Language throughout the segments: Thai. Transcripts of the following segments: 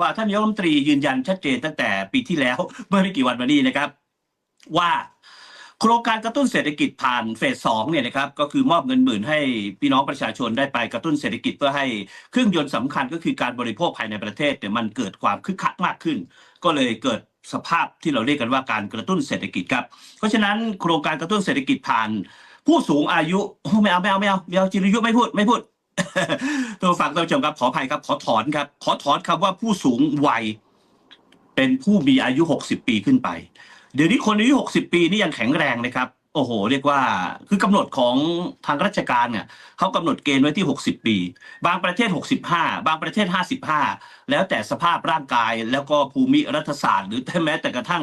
ว่าท่านนายกรัฐมนตรียืนยันชัดเจนตั้งแต่ปีที่แล้วเมื่อไม่กี่วันมานี้นะครับ ว่าโครงการกระตุ้นเศรษฐกิจผ่านเฟสสองเนี่ยนะครับก็คือมอบเงินหมื่นให้พี่น้องประชาชนได้ไปกระตุ้นเศรษฐกิจเพื่อให้เครื่องยนต์สำคัญก็คือการบริโภคภายในประเทศเนี่ยมันเกิดความคึกคักมากขึ้น ก็เลยเกิดสภาพที่เราเรียกกันว่าการกระตุ้นเศรษฐกิจครับ เพราะฉะนั้นโครงการกระตุ้นเศรษฐกิจผ่านผู้สูงอายุไม่เอาไม่เอาไม่เอาไม่เอาจิรยุไม่พูดไม่พูด ตัวฟังท่านผู้ชมครับขออภัยครับ ขอถอนครับ ขอถอนคำว่าผู้สูงวัย เป็นผู้มีอายุ 60 ปีขึ้นไป เดี๋ยวนี้คนอายุ 60 ปีนี่ยังแข็งแรงนะครับ โอ้โห เรียกว่าคือกำหนดของทางราชการเนี่ยเขากำหนดเกณฑ์ไว้ที่ 60 ปี บางประเทศ 65 บางประเทศ 55 แล้วแต่สภาพร่างกายแล้วก็ภูมิรัฐศาสตร์ หรือแม้แต่กระทั่ง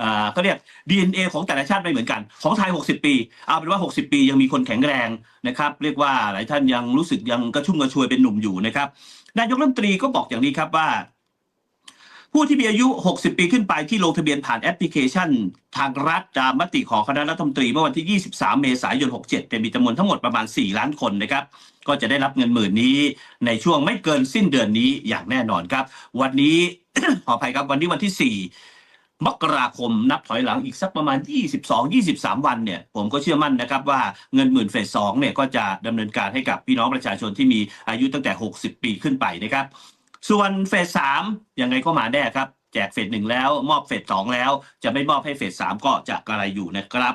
อ่าเขาเรียก DNA ของแต่ละชาติไม่เหมือนกัน ของไทย 60 ปี เอาเป็นว่า 60 ปียังมีคนแข็งแรงนะครับ เรียกว่าหลายท่านยังรู้สึกยังกระชุ่มกระชวยเป็นหนุ่มอยู่นะครับ นายกรัฐมนตรีก็บอกอย่างนี้ครับว่า ผู้ที่มีอายุ 60 ปีขึ้นไปที่ลงทะเบียนผ่านแอปพลิเคชัน ทางรัฐตามมติของคณะรัฐมนตรีเมื่อวันที่ 23 เมษายน 67เป็นมีจำนวนทั้งหมดประมาณ 4 ล้านคนนะครับ ก็จะได้รับเงินหมื่นนี้ในช่วงไม่เกินสิ้นเดือนนี้อย่างแน่นอนครับ วันนี้ ขออภัยครับวันนี้วันที่ 4 มกราคมนับถอยหลังอีกสักประมาณ 22-23 วันเนี่ย ผมก็เชื่อมั่นนะครับว่าเงินหมื่นเฟสสองเนี่ยก็จะดำเนินการให้กับพี่น้องประชาชนที่มีอายุตั้งแต่ 60 ปีขึ้นไปนะครับ ส่วนเฟสสามยังไงก็มาแน่ครับ แจกเฟสหนึ่งแล้ว มอบเฟสสองแล้ว จะไม่มอบให้เฟสสามก็จะกระไรอยู่นะครับ